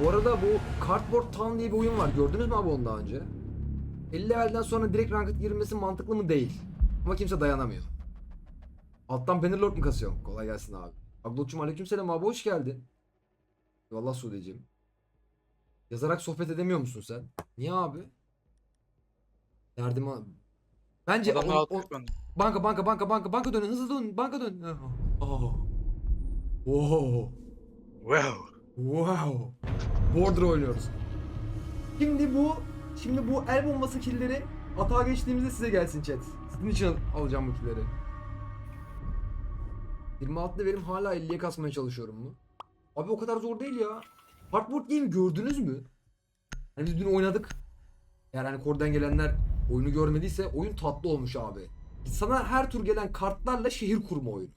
Bu arada bu Cardboard Town diye bir oyun var. Gördünüz mü abi onu daha önce? 50 levelden sonra direkt ranked girmesi mantıklı mı değil. Ama kimse dayanamıyor. Alttan Bannerlord mu kasıyor? Kolay gelsin abi. Aglotçum aleykümselam abi hoş geldin. Vallahi Sude'cim. Yazarak sohbet edemiyor musun sen? Niye abi? Derdim abi. Bence Adam o- o- banka banka banka banka banka dönün hızlı dönün banka dön. Oh. Wow. Wow. Wow. Border oynuyoruz. Şimdi bu şimdi bu el bombası killleri atağa geçtiğimizde size gelsin chat. Sizin için alacağım bu killleri. 26'da verim hala 50'ye kasmaya çalışıyorum mu? Abi o kadar zor değil ya. Hardboard game gördünüz mü? Hani biz dün oynadık. Eğer hani kordan gelenler oyunu görmediyse oyun tatlı olmuş abi. Sana her tur gelen kartlarla şehir kurma oyunu.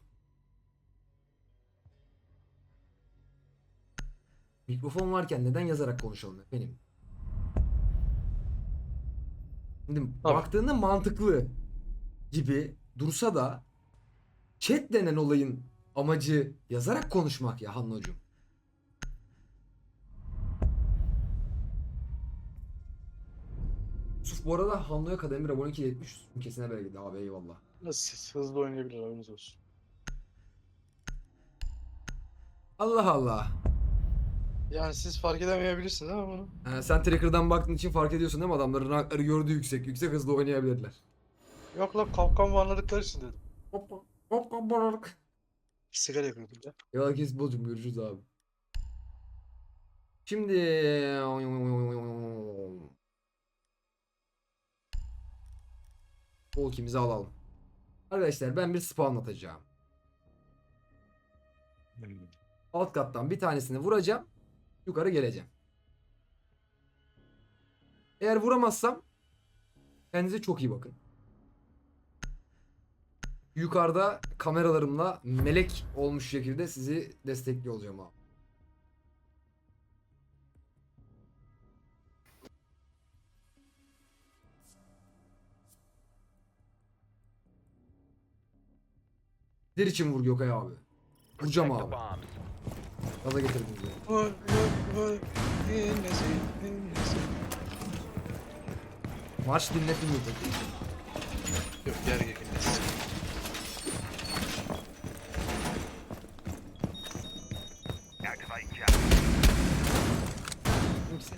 Mikrofon varken neden yazarak konuşalım efendim? Şimdi Tabii. baktığında mantıklı gibi dursa da chat denen olayın amacı yazarak konuşmak ya Hannocuğum. Yusuf bu arada Hanno'ya kademir abone 2 etmiş. Kesine bereket abi eyvallah. Nasıl hızlı oynayabilir haberiniz olsun. Allah Allah. Yani siz fark edemeyebilirsiniz ama bunu. Ha, sen tracker'dan baktığın için fark ediyorsun değil mi adamların rankları gördüğü yüksek. Yüksek hızlı oynayabilirler. Yok lan kalkan anladıkları için dedim. Hop hop hop hop. Sigara yakıyordum ya. Eyvallah kes bozum görüşürüz abi. Şimdi Volkimizi alalım. Arkadaşlar ben bir spawn atacağım. Alt kattan bir tanesini vuracağım. Yukarı geleceğim. Eğer vuramazsam kendinize çok iyi bakın. Yukarıda kameralarımla melek olmuş şekilde sizi destekliyor olacağım abi. Sizler için vur Gökay abi. Vuracağım abi. Gaza getirdin bizi. Vay vay vay. İnnesi, innesi. Marş dinletmiyor. Yok yer innesi. Kimse.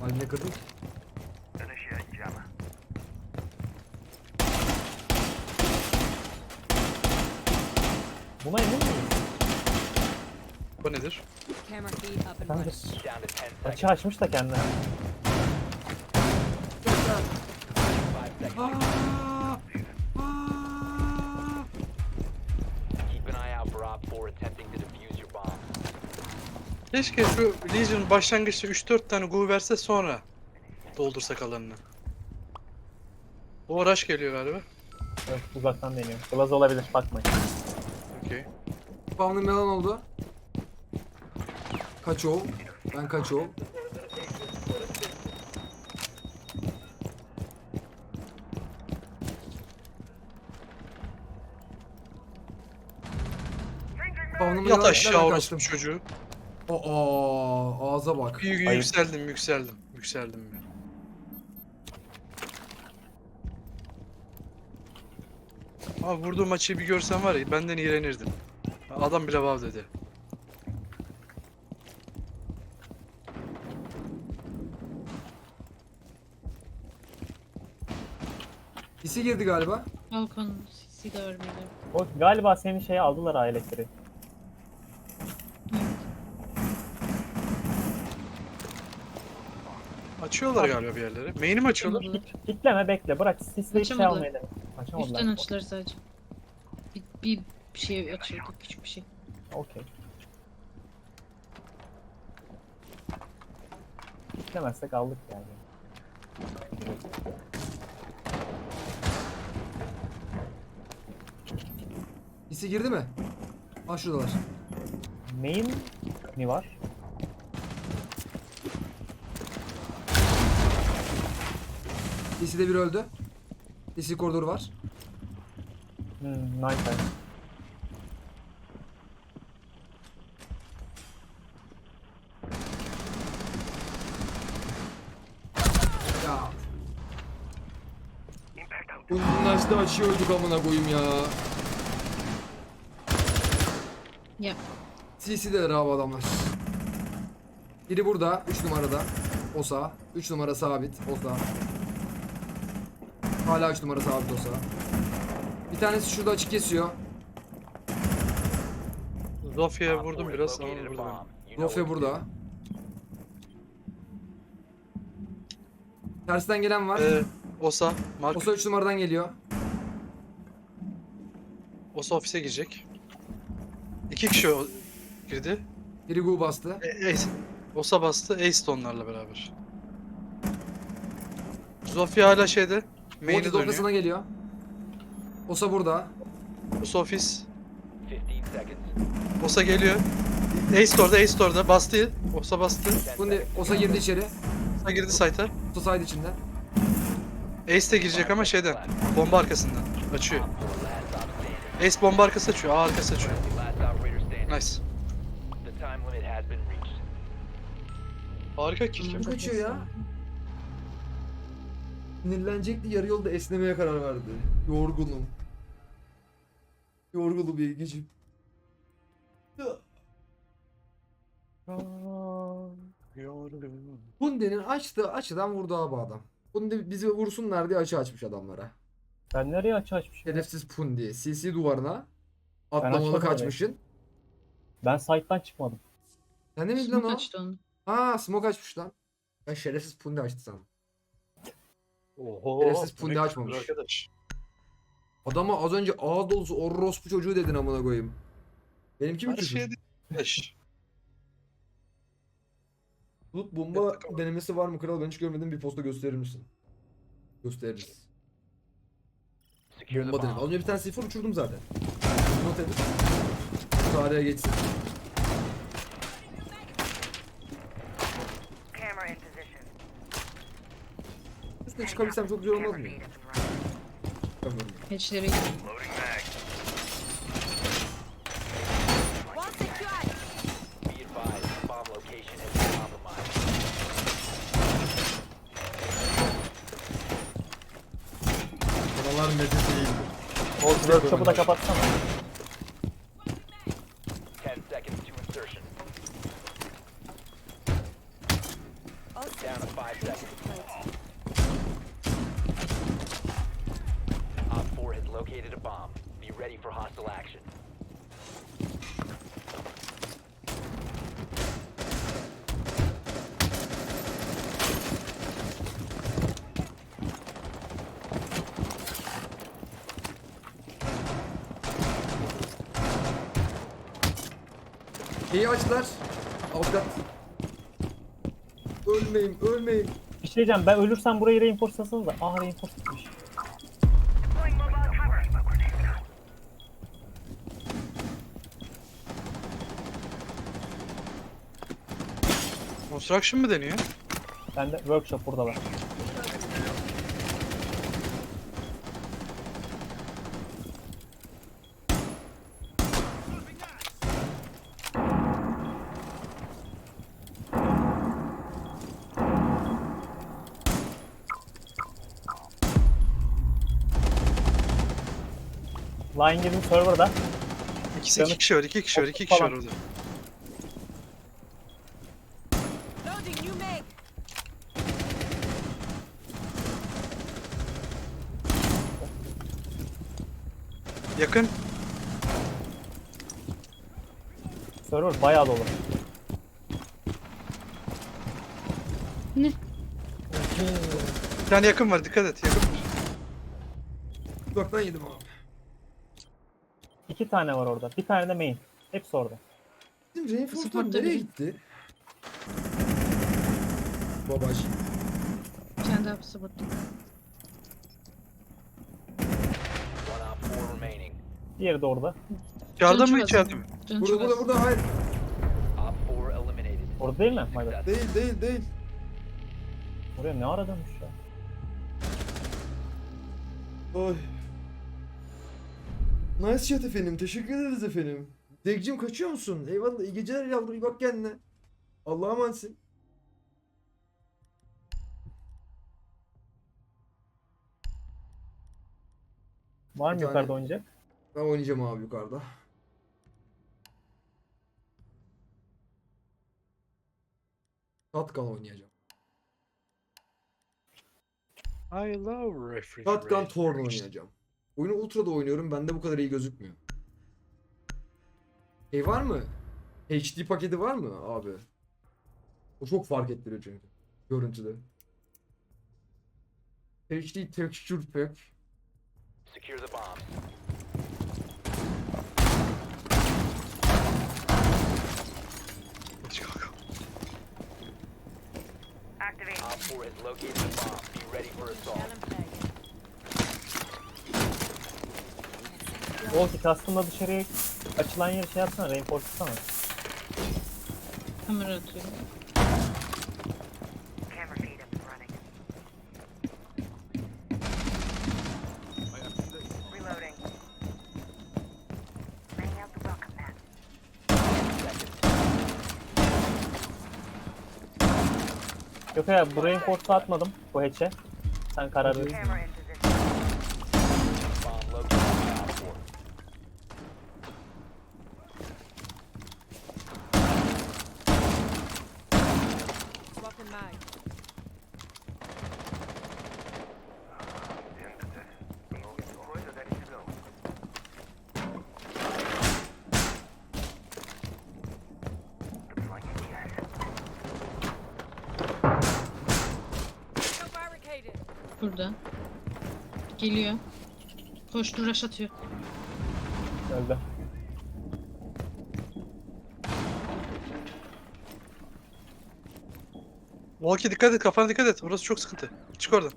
Haline kadın. Buna emin miyiz? Bu nedir? Camera feed up and Kanka running. Down to 10 seconds. açı açmış da kendine. 5 seconds. Aa! Aa! Keep an eye out for Op 4 attempting to defuse your bomb. Keşke şu Legion başlangıçta 3-4 tane gu verse sonra doldursak alanını. O rush geliyor galiba. Evet, uzaktan deniyor. Glaz olabilir bakmayın. Okey. Spawn'ım yalan oldu. Kaç ol? Ben kaç ol? Spawn'ımı Yat aşağı kaçtım? çocuğu. Aa, ağza bak. Y- yükseldim yükseldim. Yükseldim ben. Abi vurduğum açıyı bir görsen var ya benden iğrenirdim. Adam bile vav dedi. İsi girdi galiba. Balkon sisi görmedim. O galiba senin şeyi aldılar elektriği. Açıyorlar galiba bir yerleri. Main'i mi açıyorlar? Açamadılar. Kitleme bekle bırak sisleyip şey Açamadı. almayı dene. Açamadılar. Üstten açılır sadece. Bir, bir şey açıldı küçük bir şey. Okey. Kitlemezsek aldık yani. Birisi girdi mi? Ah şuradalar. Main mi var? Birisi de bir öldü. Birisi koridoru var. Hmm, nice. Ya. Uzunlaştı açıyor öldük amına koyayım ya. Ya. CC'deler abi adamlar. Biri burada 3 numarada. Osa. 3 numara sabit. Osa. Hala 3 numara sabit Osa. Bir tanesi şurada açık kesiyor. Zofya'ya vurdum biraz ama located a vurdum. bomb. You know Rofya what to burada. Tersten gelen var. Ee, Osa, Mark. Osa 3 numaradan geliyor. Osa ofise girecek. İki kişi o- girdi. Biri Gu bastı. E, Ace. Osa bastı. Ace de onlarla beraber. Zofia hala şeyde. Main'e Monty dönüyor. ortasına geliyor. Osa burada. Osa ofis. do. 15 seconds. Osa geliyor. Ace de orada, Ace de orada. Bastı. Osa bastı. 10 Bundi seconds. Osa girdi içeri. Osa girdi site'a. Osa side içinde. Ace de girecek ama şeyden. Bomba arkasından. Açıyor. Op four last stop standing. Ace bomba arkası açıyor. A arkası açıyor. Nice. The time limit has been reached. Harika. Kim kaçıyor ya? Sinirlenecekti yarı yolda esnemeye karar verdi. Yorgunum. Yorgunum bir gecim. Bunde'nin açtığı açıdan vurdu abi adam. Bunde bizi vursunlar diye açı açmış adamlara. Sen nereye açı açmışsın? ya? Şerefsiz Pundi. CC duvarına atlamalı kaçmışsın. Ben site'dan çıkmadım. Sen de miydin lan Smoke o? açtı onu. Aa smoke açmış lan. Ben şerefsiz Pundi açtı sandım. Oho. Şerefsiz bu pundi açmamış. Arkadaş. Adama az önce ağız dolusu orospu çocuğu dedin amına koyayım. Benimki mi Her küfür? şey. Bulut bomba denemesi var mı kral? Ben hiç görmedim bir posta gösterir misin? Gösteririz. Bomba deneme. bomb. Az önce bir tane sıfır uçurdum zaten. Not edin. Tarihe geçsin. Camera in position. Üstüne çıkabilsem çok güzel olmaz mı? Çıkamıyorum. Hatch'lere gidiyor. Buralar medet değil. O workshop'u da kapatsana. 10 seconds to insertion. Down to 5 seconds. Op 4 has located a bomb. Be ready for hostile action. Şeyi açtılar. Avukat. Ölmeyin, ölmeyin. Bir şey diyeceğim ben ölürsem burayı reinforcelasınız da. Aa reinforce gitmiş. Construction mı deniyor? Ben de workshop burada Line girdim serverda. İkisi iki kişi var, iki kişi var, iki kişi var orada. Yakın. Server bayağı dolu. Ne? Bir tane yakın var, dikkat et. Yakın. Uzaktan yedim abi. İki tane var orada. Bir tane de main. Hepsi orada. Bizim Support'ta nereye biri. gitti? Babaş. Bir tane daha support. One op 4 remaining. Diğeri de orada. Canı mı içeride mi? Canı Burada burada burada hayır. Op 4 eliminated. Orada değil mi? My bad. Değil değil değil. Oraya ne ara dönmüş ya? Ay. Nice chat efendim. Teşekkür ederiz efendim. Degcim kaçıyor musun? Eyvallah. iyi geceler yavrum. İyi bak kendine. Allah'a emanetsin. Var mı Bir tane- yukarıda oynayacak? Ben oynayacağım abi yukarıda. Shotgun oynayacağım. I love refrigerator. Shotgun Torn oynayacağım. Oyunu Ultra'da oynuyorum. Bende bu kadar iyi gözükmüyor. Şey var mı? HD paketi var mı abi? O çok fark ettiriyor çünkü. Görüntüde. HD Texture Pack. Secure the kalk. Activate. Op 4 has located the bomb. Be ready for assault. Volki aslında dışarıya açılan yeri şey yapsana, reinforce'lasana. Kamera atıyorum. Yok ya bu reinforce'u atmadım bu hatch'e. Sen karar ver. Camera in position. Bomb located by Op 4. Swapping mag. Burada. Geliyor. Koştu rush atıyor. Öldü. Walkie dikkat et kafana dikkat et. Burası çok sıkıntı. Çık oradan.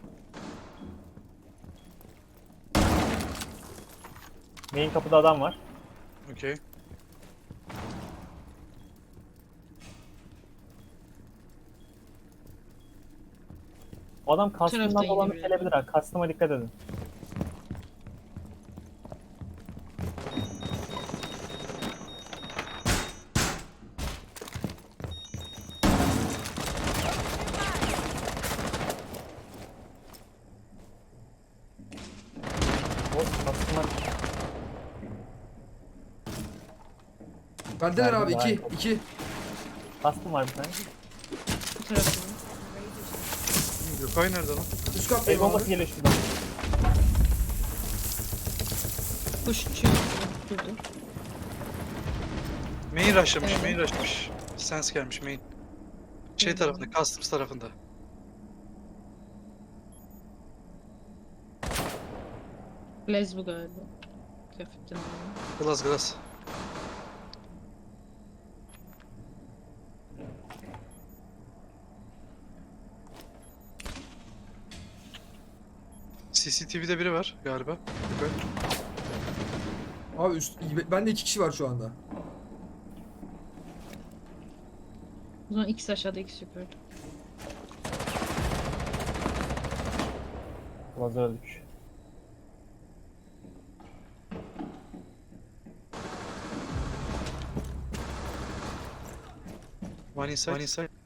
Main kapıda adam var. Okey. O adam kastımdan Taraftan dolanıp gelebilir ha. Kastıma dikkat edin. Verdim, abi 2 harika. 2. kastım var bir tane. Gökay nerede lan? Üst El kattayım bombası abi. geliyor şuradan. Koş uçuyor. Durdu. Main rushlamış, Evet. main rushlamış. Sense gelmiş main. Şey tarafında, customs tarafında. Blaze bu galiba. Kıyafetten. Glass glass. CCTV'de biri var galiba. Abi üst bende 2 kişi var şu anda. O zaman ikisi aşağıda ikisi yukarıda. Fazla öldük. One inside. One inside.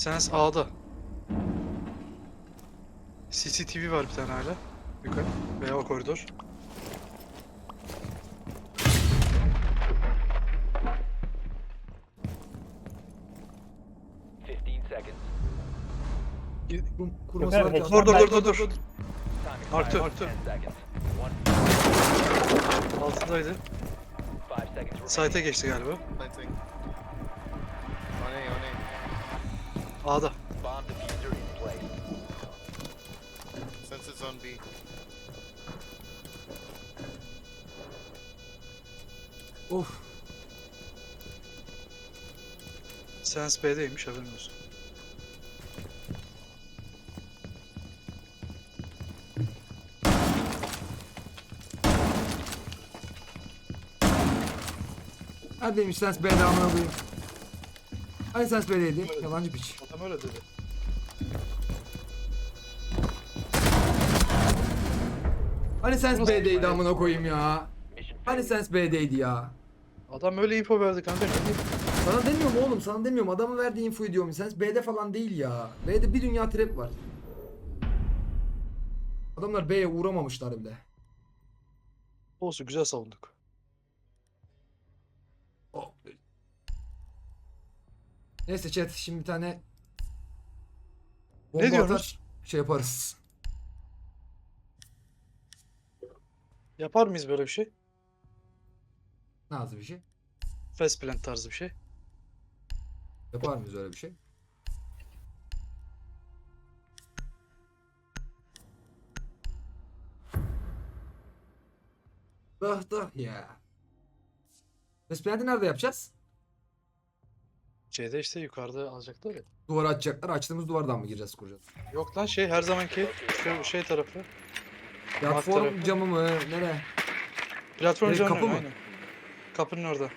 Sense A'da. CCTV var bir tane hala. Yukarı. Veya o koridor. Kurması var. Dur dur dur dur dur. Time Mark two, expires mark two. in 10 seconds. One, Altındaydı. Site'e geçti galiba. Planting. On A, on A'da. Bomb diffuser in place. İt's on B. Of. Sense B'deymiş haberin olsun. Neredeymiş Sens B'de amına koyayım. Hani Sens B'deydi? Yalancı piç. Adam öyle dedi. Hani Sens B'deydi amına koyayım ya. Hani. Sens B'deydi ya. Adam öyle info verdi kanka. ne diyeyim? Sana demiyorum oğlum sana demiyorum. Adamın verdiği infoyu diyorum. Sen B'de falan değil ya. B'de bir dünya trap var. Adamlar B'ye uğramamışlar bile. Olsun güzel savunduk. Oh. Neyse chat şimdi bir tane bomba Ne diyorsunuz? atar, şey yaparız. Yapar mıyız böyle bir şey? Nazlı bir şey. Fast plant tarzı bir şey. Yapar mıyız öyle bir şey? Dah dah ya. Besplenti nerede yapacağız? C'de işte yukarıda alacaklar ya. Duvarı açacaklar. Açtığımız duvardan mı gireceğiz kuracağız? Yok lan şey her zamanki şu şey tarafı. Platform tarafı. camı mı? Nere? Platform Direkt camı kapı mı? aynen. Kapının orada.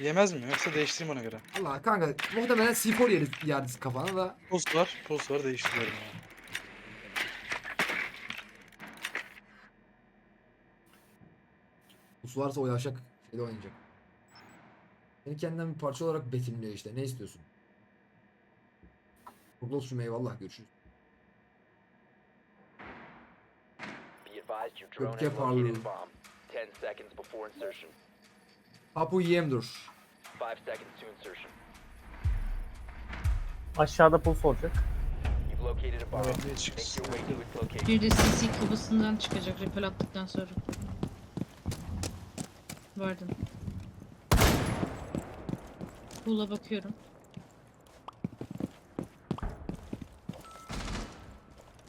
Yemez mi? Yoksa değiştireyim ona göre. Allah kanka muhtemelen C4 yeriz, yeriz kafana da. Post var. Post var değiştiriyorum ya. Us varsa o yavşak şeyde oynayacak. Seni kendinden bir parça olarak betimliyor işte. Ne istiyorsun? Mutlu olsun eyvallah görüşürüz. Located parlıyor. a bomb. 10 seconds before insertion. Papu yiyem dur. 5 seconds to insertion. Aşağıda puls olacak. Bir de CC kabasından çıkacak repel attıktan sonra. Vardım. Buğla bakıyorum.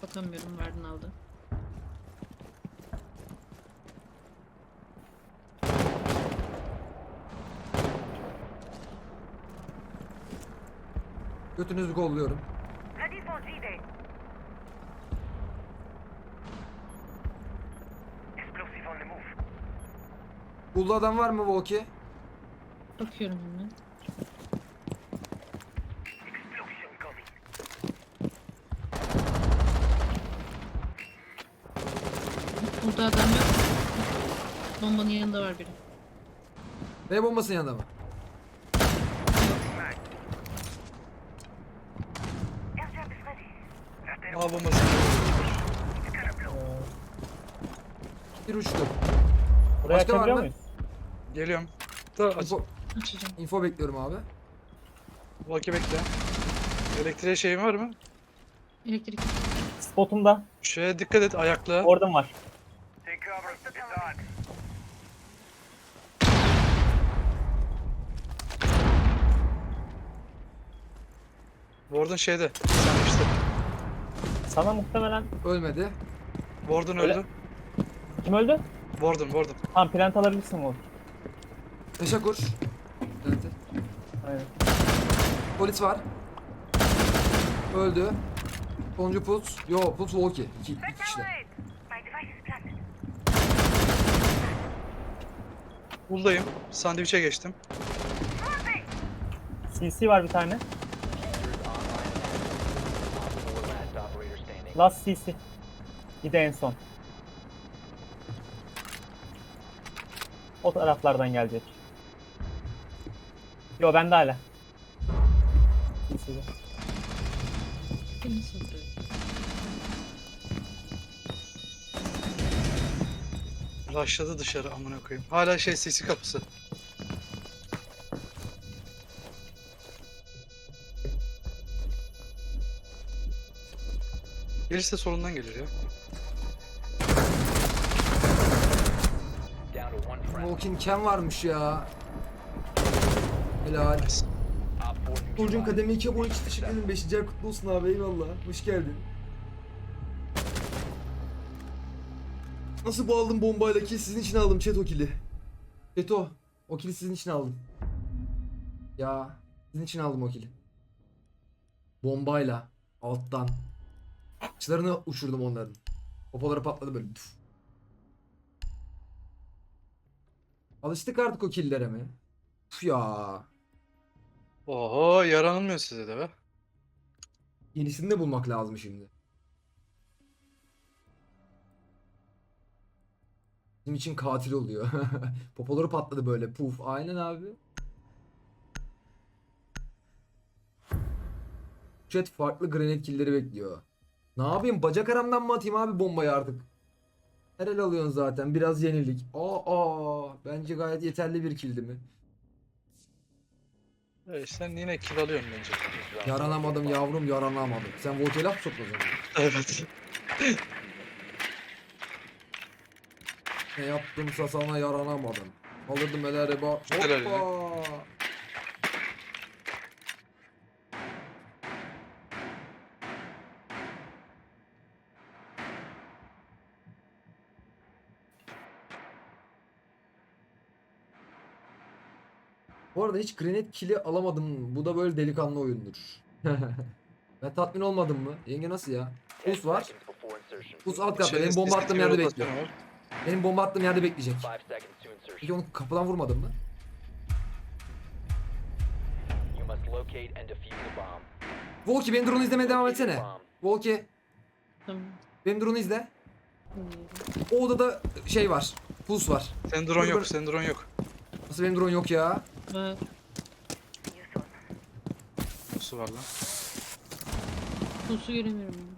Bakamıyorum Vardın aldı. Götünüzü kolluyorum. Ready for G-Day. Explosive on the move. Buldu adam var mı Volki? Bakıyorum hemen. Burada adam yok. Bombanın yanında var biri. B bombasının yanında mı? Aa bombası. Bir uçtu. Burayı Başka var mı? muyuz? Geliyorum. Da aç. Info, Açacağım. info bekliyorum abi. Vaki bekle. Elektriğe şeyin var mı? Elektrik. Spotumda. Şeye dikkat et ayakla. Orada var. Warden şeyde. Sen işte. Sana muhtemelen Ölmedi. Warden Öyle- öldü. kim öldü? Warden, Warden. Tamam plant alabilirsin bu. Teşekkür. Evet. Aynen. Polis var. Öldü. Sonuncu Puls. Yo Puls Volki. İki, iki kişiler. Buldayım. Sandviçe geçtim. CC var bir tane. Last CC. Bir de en son. O taraflardan gelecek. Yo bende hala. CC'de. Rushladı dışarı amına koyayım. Hala şey sesi kapısı. Gelirse solundan gelir ya. Volkin Ken varmış ya. Helal. Neutralized. kademi 2 abone için teşekkür ederim. 5. ay kutlu olsun abi eyvallah. Hoş geldin. Nasıl bağladım bombayla ki sizin için aldım chat o kili. Chat o. O kili sizin için aldım. Ya sizin için aldım o kili. Bombayla alttan. Çılarını uçurdum onların. Popoları patladı böyle. Püf. Alıştık artık o killere mi? Püf ya. Oho yaranılmıyor size de be. Yenisini de bulmak lazım şimdi. Bizim için katil oluyor. Popoları patladı böyle puf. Aynen abi. Chat farklı granit killeri bekliyor. Ne yapayım bacak aramdan mı atayım abi bombayı artık? Her el alıyorsun zaten biraz yenilik. Aa, aa bence gayet yeterli bir kildi mi? Evet, sen yine kill alıyorsun bence. Yaranamadım yavrum yaranamadım. Sen Votelaf soktun o. Evet. Ne yaptımsa sana yaranamadım. Alırdım eleri bak. Helal Hoppa. Bu arada hiç granate kill'i alamadım. Bu da böyle delikanlı oyundur. ben tatmin olmadım mı? Yenge nasıl ya? Us var. Us alt katta. Benim bomba attığım yerde bekliyor. Benim bomba attığım yerde bekleyecek. Peki onu kapıdan vurmadın mı? Volki benim drone'u izlemeye devam etsene. Volki Tamam. benim drone'u izle. O odada şey var. Pulse var. Senin drone yok, senin drone yok. Nasıl benim drone yok ya? Var. Nasıl var lan? Pusu göremiyorum.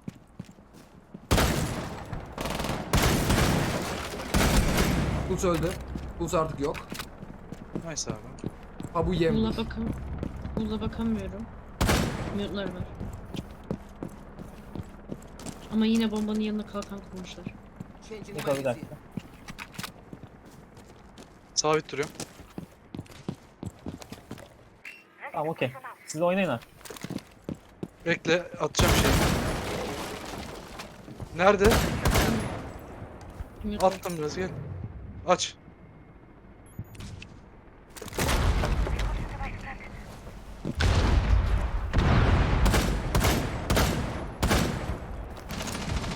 Ben. Pulse öldü. Pulse artık yok. Nice abi. Ha bu yem. Bula bakam Bula bakamıyorum. Mute'lar var. Ama yine bombanın yanına kalkan kurmuşlar. Niko bir dakika. Sabit duruyorum. Tamam okey. Siz oynayın artık. Bekle, atacağım şeyi. Nerede? Attım biraz gel. Aç.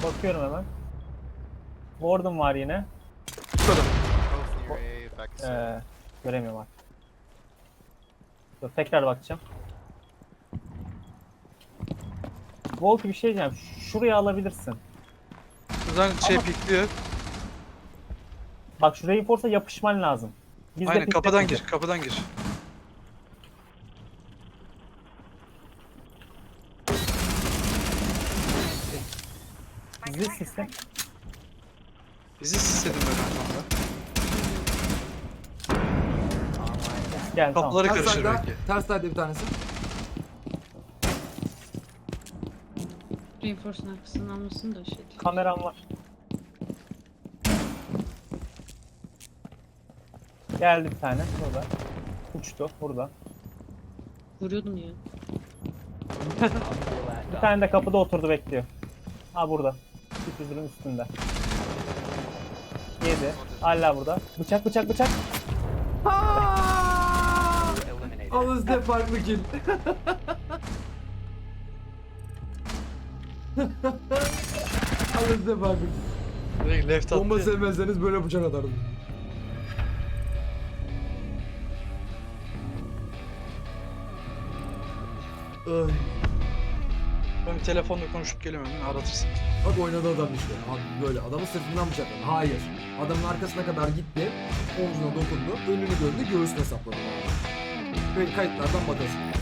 Bakıyorum hemen. Warden var yine. Side. Ee, göremiyorum artık. Dur tekrar bakacağım. Volk bir şey diyeceğim. Şuraya alabilirsin. Buradan şey Ama- pikliyor. Bak şu reinforce'a yapışman lazım. Biz de Aynen pikle kapıdan gir, kapıdan gir. Bizi sistem. Bizi istedim ben şu anda. Gel tamam. Kapıları Ters karışır side'da. belki. Ters side'da bir tanesi. Reinforce'un arkasından almasın da şey. Kameram var. Geldi bir tane burada. Uçtu burada. Vuruyordum ya. Bir tane de kapıda oturdu bekliyor. Ha burada. Diffuser'ın üstünde. Yedi. Hala burada. Bıçak bıçak bıçak. Al size farklı kill. Al size farklı kill. Direkt left attı. Bomba sevmezseniz böyle bıçak atardım. Ben telefonla konuşup hemen aratırsın. Bak oynadı adam işte. Abi böyle adamı sırtından bıçakladı. Hayır. Adamın arkasına kadar gitti. Omzuna dokundu. Önünü gördü. Göğsüne sapladı. Böyle kayıtlardan bakasın.